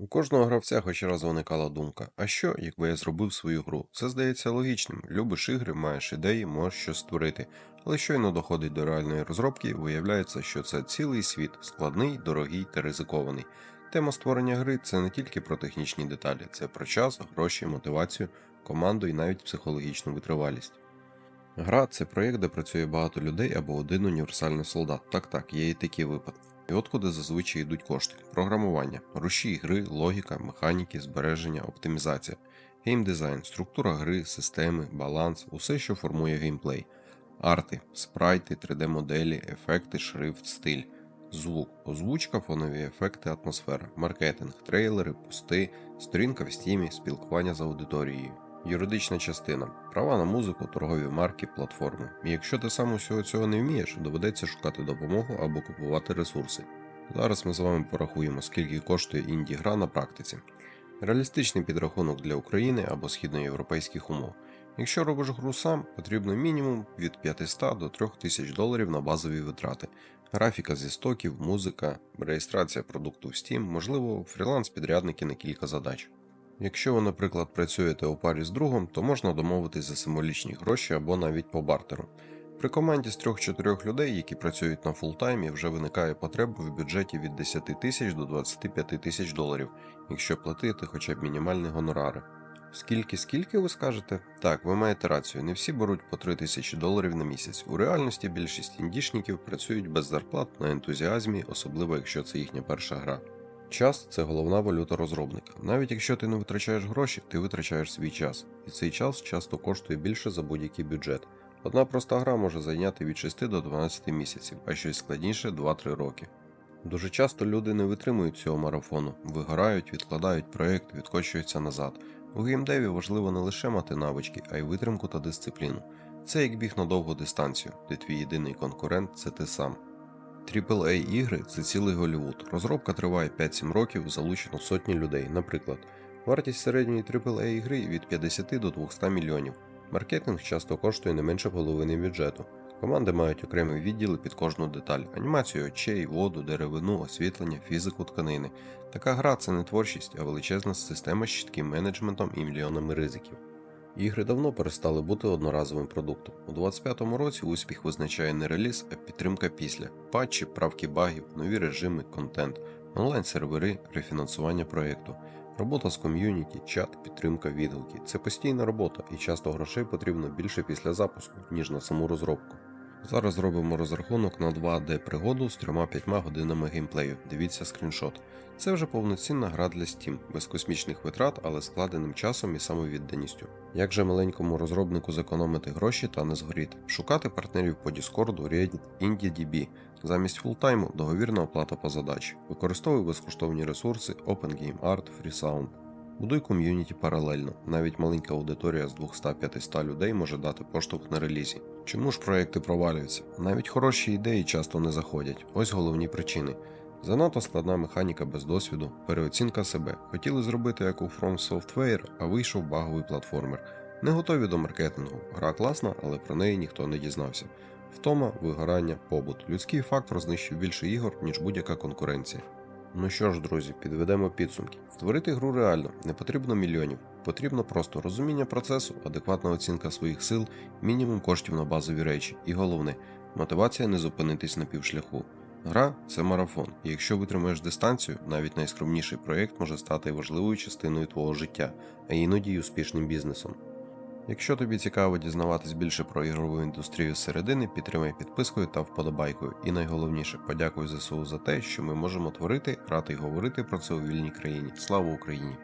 У кожного гравця хоч раз виникала думка: а що, якби я зробив свою гру? Це здається логічним. Любиш ігри, маєш ідеї, можеш щось створити. Але щойно доходить до реальної розробки, виявляється, що це цілий світ, складний, дорогий та ризикований. Тема створення гри це не тільки про технічні деталі, це про час, гроші, мотивацію, команду і навіть психологічну витривалість. Гра це проєкт, де працює багато людей або один універсальний солдат. Так так, є і такі випадки. І от куди зазвичай йдуть кошти: програмування, гроші гри, логіка, механіки, збереження, оптимізація, геймдизайн, структура гри, системи, баланс, усе, що формує геймплей, арти, спрайти, 3D-моделі, ефекти, шрифт, стиль, звук, озвучка, фонові ефекти, атмосфера, маркетинг, трейлери, пости, сторінка в стімі, спілкування з аудиторією. Юридична частина права на музику, торгові марки, платформи. І якщо ти сам усього цього не вмієш, доведеться шукати допомогу або купувати ресурси. Зараз ми з вами порахуємо, скільки коштує інді гра на практиці. Реалістичний підрахунок для України або східноєвропейських умов. Якщо робиш гру сам, потрібно мінімум від 500 до 3000 доларів на базові витрати, графіка зі стоків, музика, реєстрація продукту в Steam, можливо, фріланс-підрядники на кілька задач. Якщо ви, наприклад, працюєте у парі з другом, то можна домовитись за символічні гроші або навіть по бартеру. При команді з 3-4 людей, які працюють на фултаймі, вже виникає потреба в бюджеті від 10 тисяч до 25 тисяч доларів, якщо платити хоча б мінімальні гонорари. Скільки, скільки ви скажете? Так, ви маєте рацію, не всі беруть по 3 тисячі доларів на місяць. У реальності більшість індішників працюють без зарплат на ентузіазмі, особливо якщо це їхня перша гра. Час це головна валюта розробника. Навіть якщо ти не витрачаєш гроші, ти витрачаєш свій час, і цей час часто коштує більше за будь-який бюджет. Одна проста гра може зайняти від 6 до 12 місяців, а щось складніше 2-3 роки. Дуже часто люди не витримують цього марафону, вигорають, відкладають проєкт, відкочуються назад. У геймдеві важливо не лише мати навички, а й витримку та дисципліну. Це як біг на довгу дистанцію, де твій єдиний конкурент це ти сам. AAA ігри це цілий Голлівуд. Розробка триває 5-7 років, залучено сотні людей. Наприклад, вартість середньої AAA ігри від 50 до 200 мільйонів. Маркетинг часто коштує не менше половини бюджету. Команди мають окремі відділи під кожну деталь: анімацію очей, воду, деревину, освітлення, фізику тканини. Така гра це не творчість, а величезна система з чітким менеджментом і мільйонами ризиків. Ігри давно перестали бути одноразовим продуктом. У 2025 році успіх визначає не реліз, а підтримка після, патчі, правки багів, нові режими, контент, онлайн-сервери, рефінансування проєкту, робота з ком'юніті, чат, підтримка відгуки. Це постійна робота, і часто грошей потрібно більше після запуску, ніж на саму розробку. Зараз зробимо розрахунок на 2D пригоду з 3-5 годинами геймплею. Дивіться скріншот. Це вже повноцінна гра для Steam, без космічних витрат, але складеним часом і самовідданістю. Як же маленькому розробнику зекономити гроші та не згоріти? Шукати партнерів по Discord, Reddit, IndieDB. Замість фултайму договірна оплата по задачі. Використовуй безкоштовні ресурси OpenGameArt, FreeSound. Будуй ком'юніті паралельно. Навіть маленька аудиторія з 200-500 людей може дати поштовх на релізі. Чому ж проекти провалюються? Навіть хороші ідеї часто не заходять. Ось головні причини. Занадто складна механіка без досвіду, переоцінка себе. Хотіли зробити як у From Software, а вийшов баговий платформер. Не готові до маркетингу. Гра класна, але про неї ніхто не дізнався. Втома, вигорання, побут. Людський фактор знищив більше ігор, ніж будь-яка конкуренція. Ну що ж, друзі, підведемо підсумки. Створити гру реально, не потрібно мільйонів. Потрібно просто розуміння процесу, адекватна оцінка своїх сил, мінімум коштів на базові речі. І головне, мотивація не зупинитись на півшляху. Гра це марафон, і якщо витримаєш дистанцію, навіть найскромніший проєкт може стати важливою частиною твого життя, а іноді й успішним бізнесом. Якщо тобі цікаво дізнаватись більше про ігрову індустрію зсередини, підтримай підпискою та вподобайкою. І найголовніше, подякуй ЗСУ за те, що ми можемо творити, грати і говорити про це у вільній країні. Слава Україні!